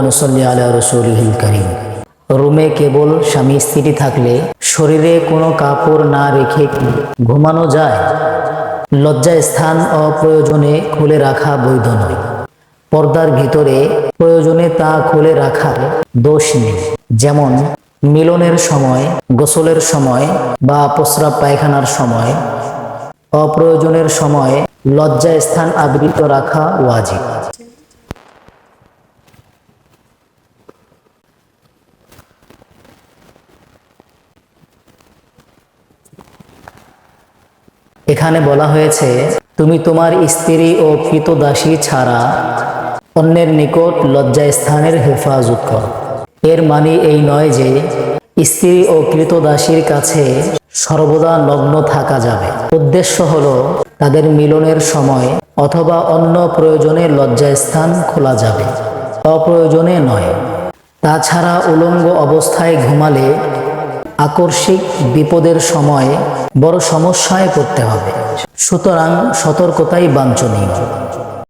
অনুসল্লি আলা রসুলিহিল করিম। রুমে কেবল স্বামী স্ত্রী থাকলে শরীরে কোনো কাপড় না রেখে ঘুমানো যায়। লজ্জা স্থান অপ্রয়োজনে খুলে রাখা বৈধ নয়। পর্দার ভিতরে প্রয়োজনে তা খুলে রাখার দোষ নেই। যেমন মিলনের সময়, গোসলের সময় বা প্রস্রাব পায়খানার সময়, অপ্রয়োজনের সময় লজ্জা স্থান আবৃত রাখা ওয়াজিব। এখানে বলা হয়েছে, তুমি তোমার স্ত্রী ও কৃতদাসী ছাড়া অন্যের নিকট লজ্জা স্থানের হেফাজত কর। এর মানে এই নয় যে স্ত্রী ও কৃতদাসীর কাছে সর্বদা নগ্ন থাকা যাবে। উদ্দেশ্য হলো তাদের মিলনের সময় অথবা অন্য প্রয়োজনে লজ্জা স্থান খোলা যাবে। অপ্রয়োজনে নয়। তাছাড়া উলঙ্গ অবস্থায় ঘুমালে আকস্মিক বিপদের সময় বড় সমস্যায় পড়তে হবে। সুতরাং সতর্কতাই বাঞ্ছনীয়।